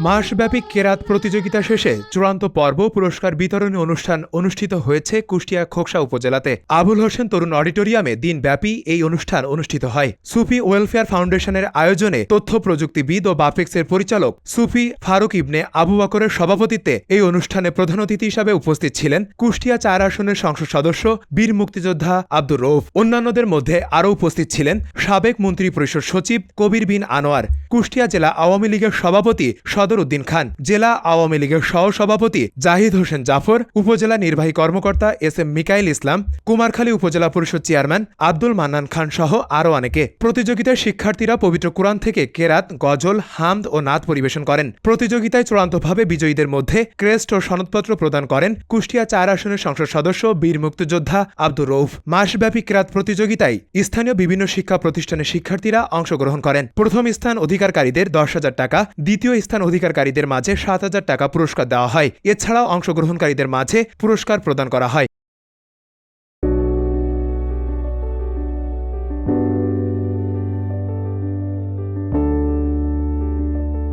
মাসব্যাপী কেরাত প্রতিযোগিতা শেষে চূড়ান্ত পর্ব, পুরস্কার বিতরণী অনুষ্ঠান অনুষ্ঠিত হয়েছে কুষ্টিয়া খোকসা উপজেলাতে। আবুল হোসেন তরুণ অডিটোরিয়ামে দিনব্যাপী এই অনুষ্ঠান অনুষ্ঠিত হয়। সুফি ওয়েলফেয়ার ফাউন্ডেশনের আয়োজনে তথ্য প্রযুক্তিবিদ ও বাপেক্সের পরিচালক সুফি ফারুক ইবনে আবু বকরের সভাপতিত্বে এই অনুষ্ঠানে প্রধান অতিথি হিসাবে উপস্থিত ছিলেন কুষ্টিয়া চার আসনের সংসদ সদস্য বীর মুক্তিযোদ্ধা আব্দুর রৌফ অন্যান্যদের মধ্যে আরও উপস্থিত ছিলেন সাবেক মন্ত্রী পরিষদ সচিব কবির বিন আনোয়ার। কুষ্টিয়া জেলা আওয়ামী লীগের সভাপতি সদর উদ্দিন খান, জেলা আওয়ামী লীগের সহ সভাপতি জাহিদ হোসেন জাফর, উপজেলা নির্বাহী কর্মকর্তা এস এম মিকাইল ইসলাম, কুমারখালী উপজেলা পরিষদ চেয়ারম্যান আব্দুল মান্নান খান সহ আরও অনেকে। প্রতিযোগিতায় শিক্ষার্থীরা পবিত্র কোরআন থেকে কেরাত, গজল, হামদ ও নাত পরিবেশন করেন। প্রতিযোগিতায় চূড়ান্তভাবে বিজয়ীদের মধ্যে ক্রেস্ট ও সনদপত্র প্রদান করেন কুষ্টিয়া চার আসনের সংসদ সদস্য, বীর মুক্তিযোদ্ধা আব্দুর রৌফ মাসব্যাপী ক্রাত প্রতিযোগিতায় স্থানীয় বিভিন্ন শিক্ষা প্রতিষ্ঠানের শিক্ষার্থীরা অংশগ্রহণ করেন। প্রথম স্থান অধিকারকারীদের দশ হাজার টাকা, দ্বিতীয় স্থান অধিকারকারীদের মাঝে সাত হাজার টাকা পুরস্কার দেওয়া হয়। এছাড়াও অংশগ্রহণকারীদের মাঝে পুরস্কার প্রদান করা হয়।